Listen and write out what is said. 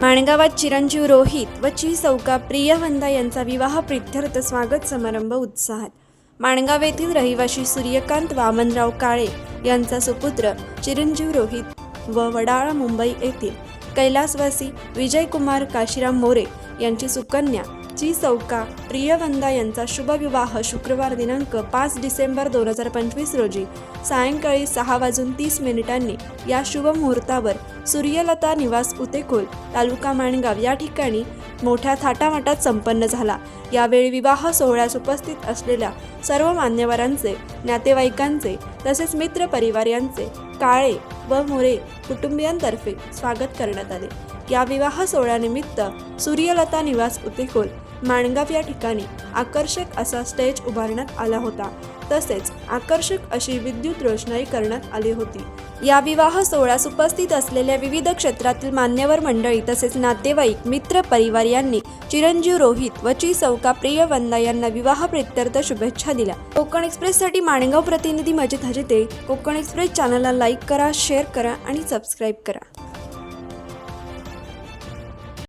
माणगावात चिरंजीव रोहित व ची सौका प्रियवंदा यांचा विवाह प्रित्यर्थ स्वागत समारंभ उत्साहात. माणगाव येथील रहिवासी सूर्यकांत वामनराव काळे यांचा सुपुत्र चिरंजीव रोहित व वडाळा मुंबई येथील कैलासवासी विजयकुमार काशीराम मोरे यांची सुकन्या ची सौका प्रियवंदा यांचा शुभविवाह शुक्रवार दिनांक पाच डिसेंबर दोन हजार पंचवीस रोजी सायंकाळी सहा वाजून तीस मिनिटांनी या शुभमुहूर्तावर सूर्यलता निवास उतेखोल तालुका माणगाव या ठिकाणी मोठ्या थाटामाटात संपन्न झाला. यावेळी विवाह सोहळ्यास उपस्थित असलेल्या सर्व मान्यवरांचे नातेवाईकांचे तसेच मित्र परिवार यांचे काळे व मोरे कुटुंबियांतर्फे स्वागत करण्यात आले. या विवाह सोहळ्यानिमित्त सूर्यलता निवास उतेकोल माणगाव या ठिकाणी आकर्षक असा स्टेज उभारण्यात आला होता. तसेच आकर्षक अशी विद्युत रोषणाई करण्यात आली होती. या विवाह सोहळ्यास उपस्थित असलेल्या विविध क्षेत्रातील मान्यवर मंडळी तसेच नातेवाईक मित्र परिवार यांनी चिरंजीव रोहित व ची सौका प्रियवंदा यांना विवाह प्रित्यर्थ शुभेच्छा दिल्या. कोकण एक्सप्रेससाठी माणगाव प्रतिनिधी मजिद हजिते. कोकण एक्सप्रेस चॅनलला लाईक करा शेअर करा आणि सबस्क्राईब करा.